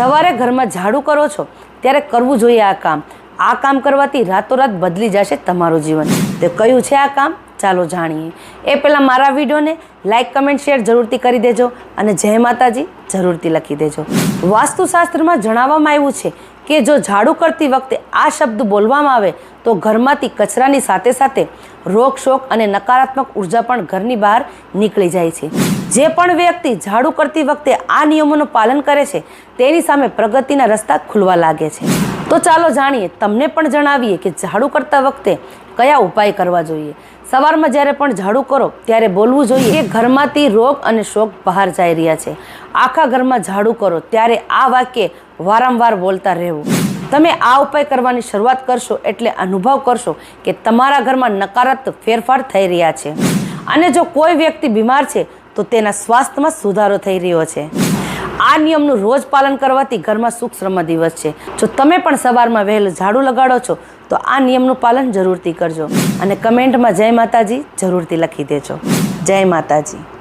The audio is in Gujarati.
સવારે ઘરમાં ઝાડુ કરો છો, ત્યારે કરવું જોઈએ આ કામ. આ કામ કરવાથી રાતોરાત બદલી જશે તમારું જીવન. તો કયું છે આ કામ? ચાલો જાણીએ. એ પહેલાં મારા વિડીયોને લાઇક કમેન્ટ શેર જરૂરથી કરી દેજો અને જય માતાજી જરૂરથી લખી દેજો. વાસ્તુશાસ્ત્રમાં જણાવવામાં આવ્યું છે કે જો ઝાડુ કરતી વખતે આ શબ્દ બોલવામાં આવે, તો ઘરમાંથી કચરાની સાથે સાથે રોગ, શોક અને નકારાત્મક ઊર્જા પણ ઘરની બહાર નીકળી જાય છે. જે પણ વ્યક્તિ ઝાડુ કરતી વખતે આ નિયમોનું પાલન કરે છે, તેની સામે પ્રગતિના રસ્તા ખુલવા લાગે છે. તો ચાલો જાણીએ, તમને પણ જણાવીએ કે ઝાડુ કરતા વખતે કયા ઉપાય કરવા જોઈએ. સવારમાં જ્યારે પણ ઝાડુ કરો, ત્યારે બોલવું જોઈએ કે ઘરમાંથી રોગ અને શોક બહાર જઈ રહ્યા છે. આખા ઘરમાં ઝાડુ કરો, ત્યારે આ વાક્ય વારંવાર બોલતા રહેવું. તમે આ ઉપાય કરવાની શરૂઆત કરશો એટલે અનુભવ કરશો કે તમારા ઘરમાં નકારાત્મક ફેરફાર થઈ રહ્યા છે. અને જો કોઈ વ્યક્તિ બીમાર છે, તો તેના સ્વાસ્થ્યમાં સુધારો થઈ રહ્યો છે. આ નિયમનું રોજ પાલન કરવાથી ઘરમાં સુખ શ્રમ દિવસ છે. જો તમે પણ સવારમાં વહેલું ઝાડુ લગાડો છો, તો આ નિયમનું પાલન જરૂરથી કરજો. અને કમેન્ટમાં જય માતાજી જરૂરથી લખી દેજો. જય માતાજી.